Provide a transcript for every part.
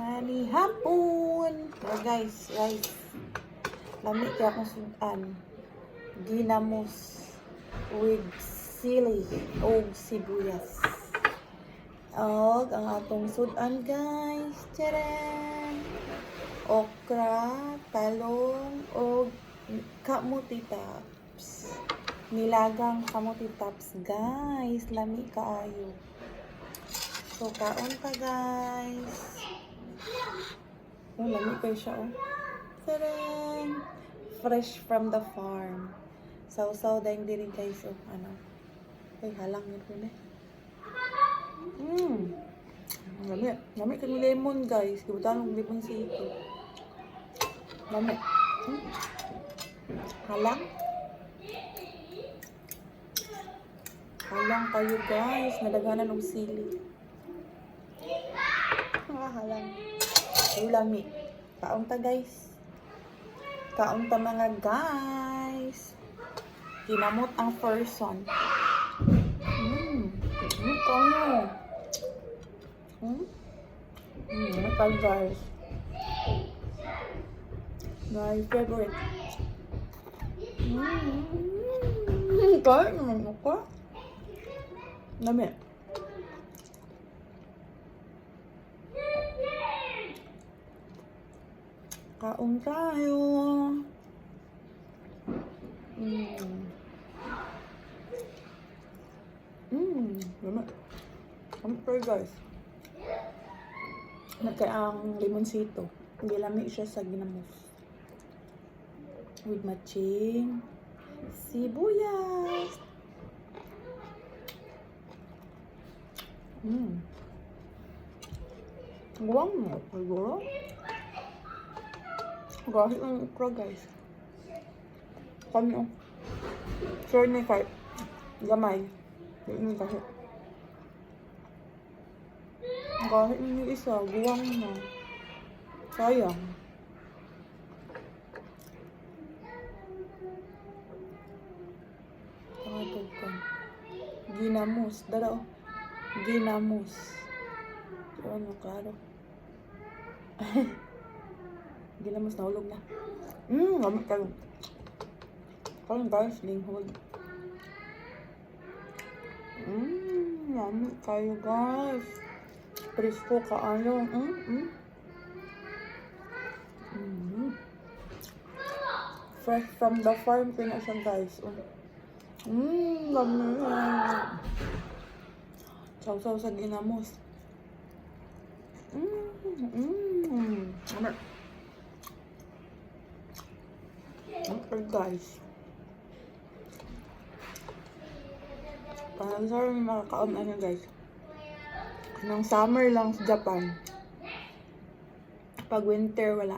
Mani hapon. Oh, guys, guys. Lami kaya akong sudan. Ginamos with sili o sibuyas. Og ang atong sudan, guys. Charan! Okra, talong, o kamuti. Nilagang kamuti tops, guys. Lami kaayo. So, kaon pa, guys. Oh, lamig kayo siya, oh. Tadang! Fresh from the farm. Sausaw dahil diri guys, oh. Ano? Ay, halang yun ko na. Mmm. Lamig. Lamig kang lemon, guys. Kibutan ng lemon si ito. Lamig. Hmm. Halang. Halang kayo, guys. Nadaganan ng sili. Ah, halang. Ay, lami. Kaon ta, guys. Kaon ta mga guys. Kinamot ang person. Mmm. Mmm, kayo. Hmm? Mmm, ito guys. My favorite. Mmm. Kain naman ako. Lami. Kaon tayo. Mmm. Mmm. Lami. Lami kayo guys. Nagkaya ang limonsito. Hindi lami siya sa ginamos. With matching sibuyas. Mmm. Guwang mo, siguro. Gahi ang ikra, guys. Kano? Sure ni kahit gamay. Hindi gahi. Gahi ni isa, guwang na. Sayang. Pangatog ka. Ginamos. Dala, oh. Ginamos. Ano, klaro. Ginamos na ulog na. Mmm, lamig kayo. Kaling guys, linghod. Mmm, lamig kayo guys. Presko kaayo. Mmm, mmm. Mmm. Fresh from the farm pina siya guys. Mmm, lamig. Sausaw sa ginamos. Mmm, mmm. Lamig. Okay guys. Parang sorry makakaon ano guys. Nang summer lang sa Japan. Pag winter wala.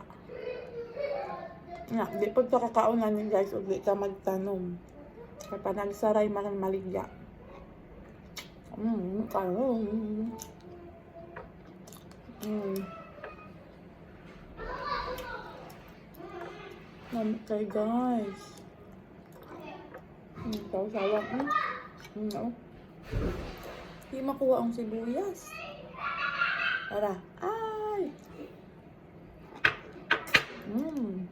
Nga, di po ito kakaon namin guys o di ka magtanom. Kapag nagsaray man maligya. Mmm, kayo. Mmm. Lamig kayo guys. Hmm, tao sawa. Hmm. Hmm. Hindi makuha ang sibuyas. Tara. Ay! Hmm.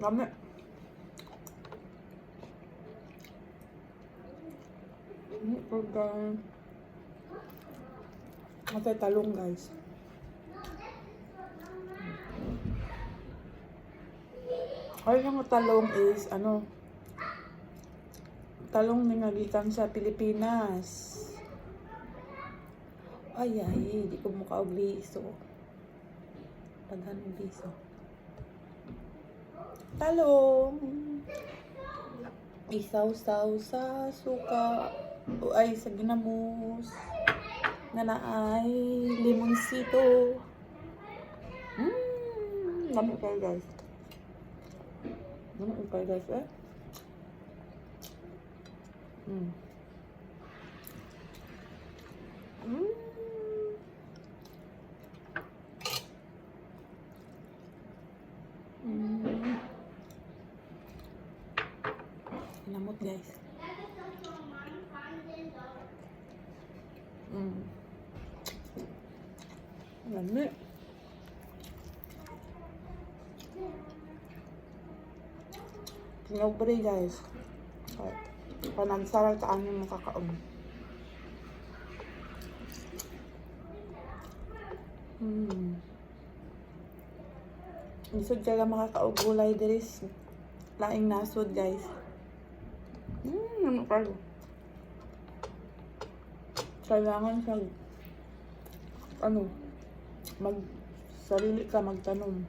Lamig. Hmm, pagka... Matay talong guys. Ay, yung talong is, ano, talong na nagikan sa Pilipinas. Ay, ay, di ko mukha og liso. Paghan og liso. Talong. Isaw-saw sa suka. O ay, sa ginamos. Na naay limonsito. Mmm, lamig kayo guys. Ano ang kayo guys eh? Mm. Mm. Mm. Lamot guys. Mm. Lamig. Tinobre guys. Okay. Panagsaral ka ang makakaon. Hmm. Isod ka lang makakaugulay diris. Laing nasod guys. Hmm, ano? Kailangan sa ano, mag sarili ka magtanom.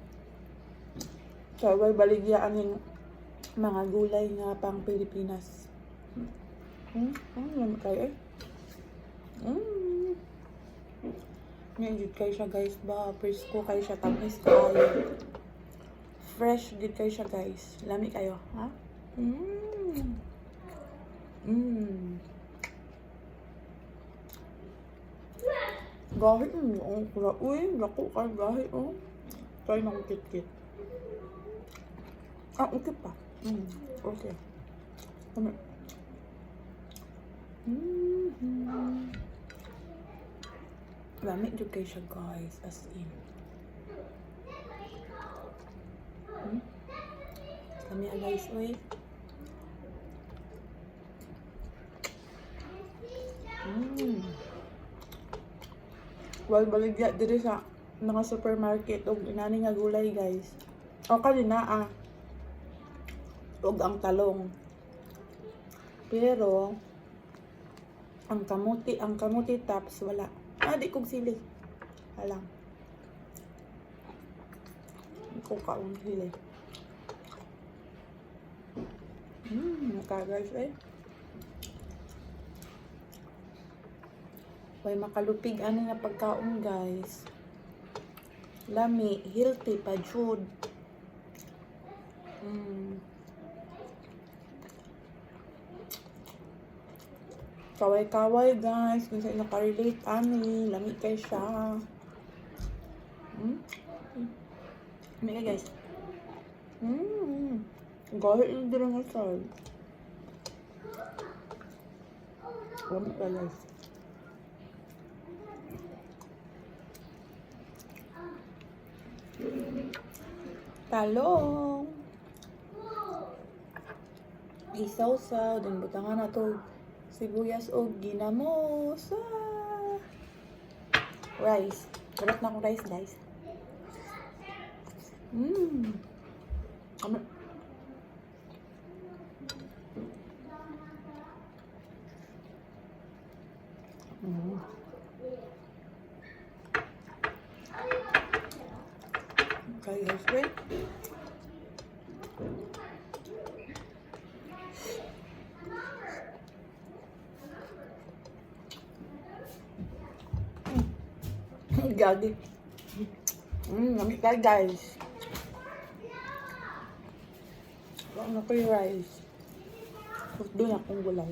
So, way baligyaan yung mga gulay nga pang Pilipinas. Hmm, hmm, ano kayo eh? Hmm. Ngayon, kayo siya guys ba? Presko kayo siya, tamis kayo. Fresh, good kayo siya guys. Lami kayo, ha? Mmm. Mmm. Gahit mo, ang kura. Uy, naku ka, gahit, oh. Try na kit-kit. Ah, okay pa. Mm, okay. Kami. Mm-hmm. Lamig jud kay siya guys, as in. Hmm? Kami ah, guys, uy. Mm. Well, baligya diri sa mga supermarket og inani nga gulay guys. O kanina ah. Og ang talong. Pero ang kamuti, ang kamuti tops wala. Ah, di kong sili. Alang. Di ko kaong sili. Hmm, nakaguys eh. May makalupig ani na pagkaon guys. Lami, healthy pa jud. Mm. Kaway-kaway guys, kung saan nakarelate ani, lami kay siya. Hmm? Lami ka guys. Hmm. Gahit yung din ang asal. Lami ka guys. Talong. Isaw-saw, din butangan na to sibuyas o ginamos. Ah. Rice. Balat na akong rice, guys. Mmm. Ano? Mm. Okay, guys, wait. Gagi. Mmm, lamig tayo guys. Na ko yung rice. Tapos doon akong gulay.